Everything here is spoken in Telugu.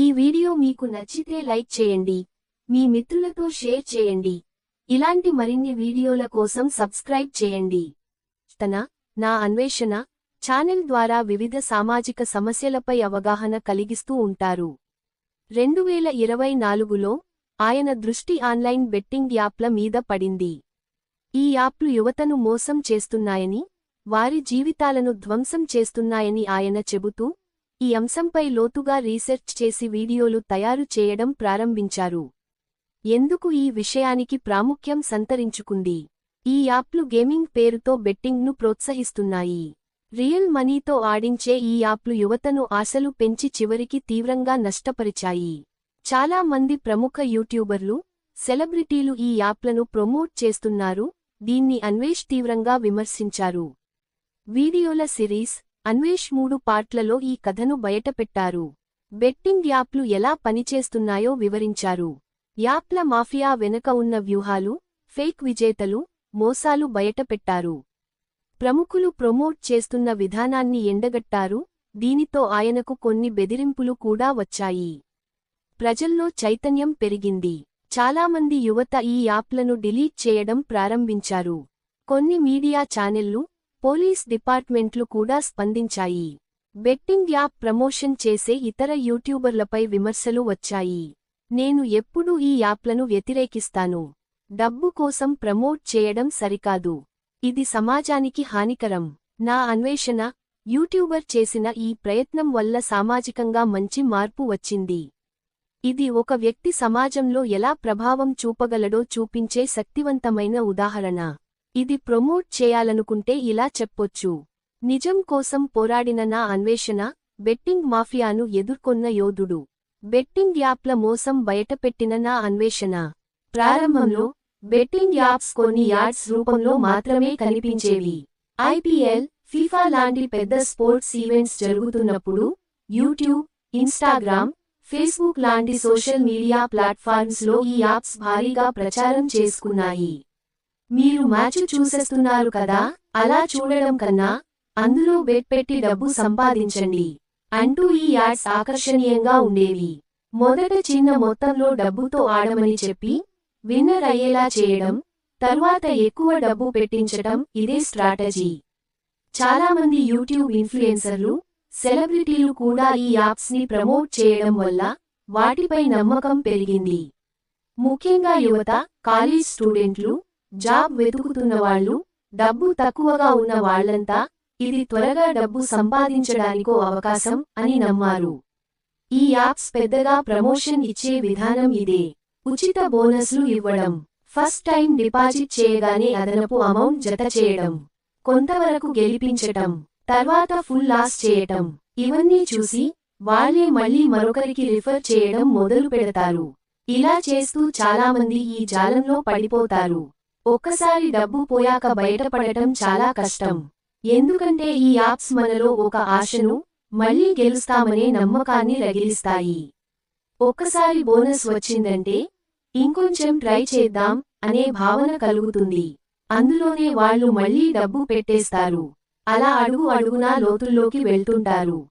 ఈ వీడియో మీకు నచ్చితే లైక్ చేయండి. మీ మిత్రులతో షేర్ చేయండి. ఇలాంటి మరిన్ని వీడియోల కోసం సబ్స్క్రైబ్ చేయండి. తన నా అన్వేషణ ఛానల్ ద్వారా వివిధ సామాజిక సమస్యలపై అవగాహన కలిగిస్తూ ఉంటారు. రెండు వేల ఇరవై నాలుగులో ఆయన దృష్టి ఆన్లైన్ బెట్టింగ్ యాప్ల మీద పడింది. ఈ యాప్లు యువతను మోసం చేస్తున్నాయని వారి జీవితాలను ధ్వంసం చేస్తున్నాయని ఆయన చెబుతూ ఈ అంశంపై లోతుగా రీసెర్చ్ చేసి వీడియోలు తయారు చేయడం ప్రారంభించారు. ఎందుకు ఈ విషయానికి ప్రాముఖ్యం సంతరించుకుంది? ఈ యాప్లు గేమింగ్ పేరుతో బెట్టింగ్ను ప్రోత్సహిస్తున్నాయి. రియల్ మనీతో ఆడించే ఈ యాప్లు యువతను ఆశలు పెంచి చివరికి తీవ్రంగా నష్టపరిచాయి. చాలా మంది ప్రముఖ యూట్యూబర్లు సెలబ్రిటీలు ఈ యాప్లను ప్రమోట్ చేస్తున్నారు దీన్ని అన్వేష్ తీవ్రంగా విమర్శించారు. వీడియోల సిరీస్ అన్వేష్ మూడు పార్ట్లలో ఈ కథను బయటపెట్టారు. బెట్టింగ్ యాప్లు ఎలా పనిచేస్తున్నాయో వివరించారు. యాప్ల మాఫియా వెనుక ఉన్న వ్యూహాలు ఫేక్ విజేతలు మోసాలు బయటపెట్టారు. ప్రముఖులు ప్రమోట్ చేస్తున్న విధానాన్ని ఎండగట్టారు దీనితో ఆయనకు కొన్ని బెదిరింపులు కూడా వచ్చాయి. ప్రజల్లో చైతన్యం పెరిగింది. చాలామంది యువత ఈ యాప్లను డిలీట్ చేయడం ప్రారంభించారు. కొన్ని మీడియా ఛానెళ్ళు పోలీస్ డిపార్ట్మెంట్లు కూడా స్పందించాయి. బెట్టింగ్ యాప్ ప్రమోషన్ చేసే ఇతర యూట్యూబర్లపై విమర్శలు వచ్చాయి. నేను ఎప్పుడూ ఈ యాప్లను వ్యతిరేకిస్తాను. డబ్బు కోసం ప్రమోట్ చేయడం సరికాదు. ఇది సమాజానికి హానికరం. నా అన్వేషణ యూట్యూబర్ చేసిన ఈ ప్రయత్నం వల్ల సామాజికంగా మంచి మార్పు వచ్చింది. ఇది ఒక వ్యక్తి సమాజంలో ఎలా ప్రభావం చూపగలడో చూపించే శక్తివంతమైన ఉదాహరణ. ఇది ప్రమోట్ చేయాలనుకుంటే ఇలా చెప్పొచ్చు. నిజం కోసం పోరాడిన నా అన్వేషణ బెట్టింగ్ మాఫియాను ఎదుర్కొన్న యోధుడు. బెట్టింగ్ యాప్ల మోసం బయటపెట్టిన నా అన్వేషణ. ప్రారంభంలో బెట్టింగ్ యాప్స్ కొన్ని యాడ్స్ రూపంలో మాత్రమే కనిపించేవి. ఐపీఎల్ ఫీఫా లాంటి పెద్ద స్పోర్ట్స్ ఈవెంట్స్ జరుగుతున్నప్పుడు యూట్యూబ్ ఇన్స్టాగ్రామ్ ఫేస్బుక్ లాంటి సోషల్ మీడియా ప్లాట్ఫామ్స్లో ఈ యాప్స్ భారీగా ప్రచారం చేసుకున్నాయి. మీరు మ్యాచ్ చూసేస్తున్నారు కదా అలా చూడడం కన్నా అందులో బెట్ పెట్టి డబ్బు సంపాదించండి అంటూ ఈ యాడ్స్ ఆకర్షణీయంగా ఉండేవి. మొదట చిన్న మొత్తంలో డబ్బుతో ఆడమని చెప్పి విన్నర్ అయ్యేలా చేయడం తర్వాత ఎక్కువ డబ్బు పెట్టించటం ఇదే స్ట్రాటజీ. చాలామంది యూట్యూబ్ ఇన్ఫ్లుయెన్సర్లు సెలబ్రిటీలు కూడా ఈ యాప్స్ని ప్రమోట్ చేయడం వల్ల వాటిపై నమ్మకం పెరిగింది. ముఖ్యంగా యువత కాలేజ్ స్టూడెంట్లు జాబ్ వెతుకుతున్నవాళ్ళు డబ్బు తక్కువగా ఉన్న వాళ్ళంతా ఇది త్వరగా డబ్బు సంపాదించడానికో అవకాశం అని నమ్మారు. ఈ యాప్స్ పెద్దగా ప్రమోషన్ ఇచ్చే విధానం ఇదే. ఉచిత బోనస్లు ఇవ్వడం ఫస్ట్ టైం డిపాజిట్ చేయగానే అదనపు అమౌంట్ జత చేయడం కొంతవరకు గెలిపించటం తర్వాత ఫుల్ లాస్ చేయటం ఇవన్నీ చూసి వాళ్ళే మళ్ళీ మరొకరికి రిఫర్ చేయడం మొదలు పెడతారు ఇలా చేస్తూ చాలామంది ఈ జాలంలో పడిపోతారు. ఒక్కసారి డబ్బు పోయాక బయటపడటం చాలా కష్టం. ఎందుకంటే ఈ యాప్స్ మనలో ఒక ఆశను మళ్ళీ గెలుస్తామనే నమ్మకాన్ని రగిలిస్తాయి. ఒక్కసారి బోనస్ వచ్చిందంటే ఇంకొంచెం ట్రై చేద్దాం అనే భావన కలుగుతుంది. అందులోనే వాళ్ళు మళ్ళీ డబ్బు పెట్టేస్తారు. అలా అడుగు అడుగునా లోతుల్లోకి వెళ్తుంటారు.